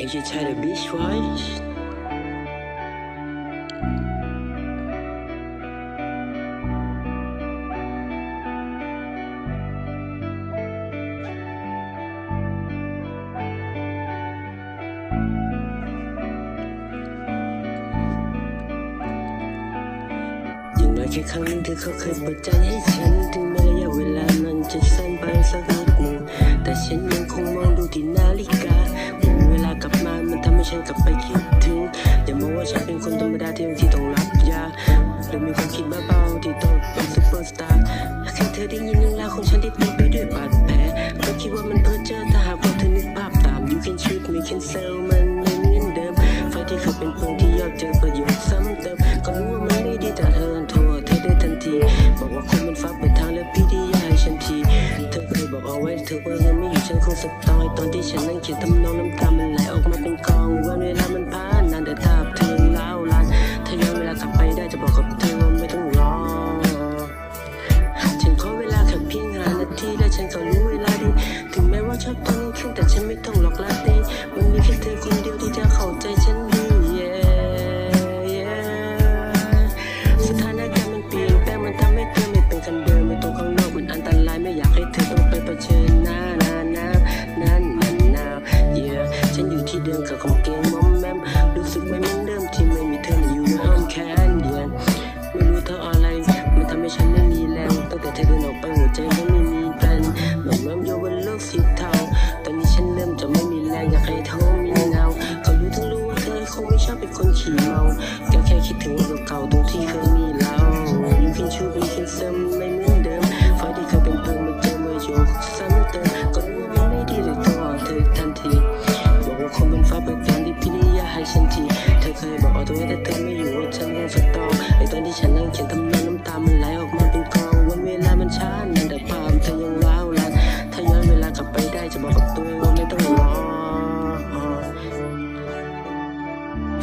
เอ็งจะใช้ the beach voice อย่างน้อยแค่ครั้งหนึงที่เขาเคยเปิดใจให้ฉันถึง ฉันกลับไปคิดถึงอย่ามองว่าฉันเป็นคนธรรมดาที่บางทีต้องรับยาหรือมีความคิดบ้าๆที่ต้องเป็นซุปเปอร์สตาร์แค่เธอได้ยินเรื่องราวของฉันที่เต็มไปด้วยบาดแผลก็คิดว่ามันเพ้อเจ้อถ้าหากว่าเธอนึกภาพตาม You can shoot me can sell มันไม่เหมือนเดิมไฟที่เคยเป็นเพลิงที่ยอดเจอประโยชน์ซ้ำเติมก็รู้ว่ามันไม่ดีแต่เธอโทษเธอได้ทันที บอกว่าคนมันฟ้าเปิดทางและพี่ที่ยากให้ฉันทีเธอเคยบอกเอาไว้เธอว่าเงินไม่อยู่ฉันคงสตอยตอนที่ฉันนั่งเขียนทำนองน้ำตา ฉันอยู่ที่เพี่นิยาให้ฉันที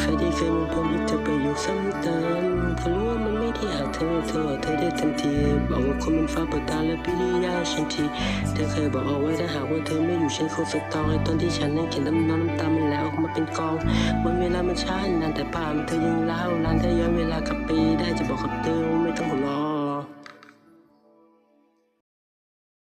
ครที่เคยมีผมยึดเธอไปอยู่ซ้ำติมก็รู้ว่ามันไม่ที่หาเธอเธอเธอได้ทันทีบอกว่าคนเป็นฟ้าเปิดตาและพิริยาฉันทีเธอเคยบอกเอาไว้ถ้าหากว่าเธอไม่อยู่ฉันคงสตองไอตอนที่ฉันนั่งเขียนน้ำน้ำน้ำตามันไหลออกมาเป็นกองวันเวลามันช้านานแต่ป่ามเธอยังเล่าลานถ้าย้อนเวลากลับไปได้จะบอกกับเธอว่าไม่ต้องรอ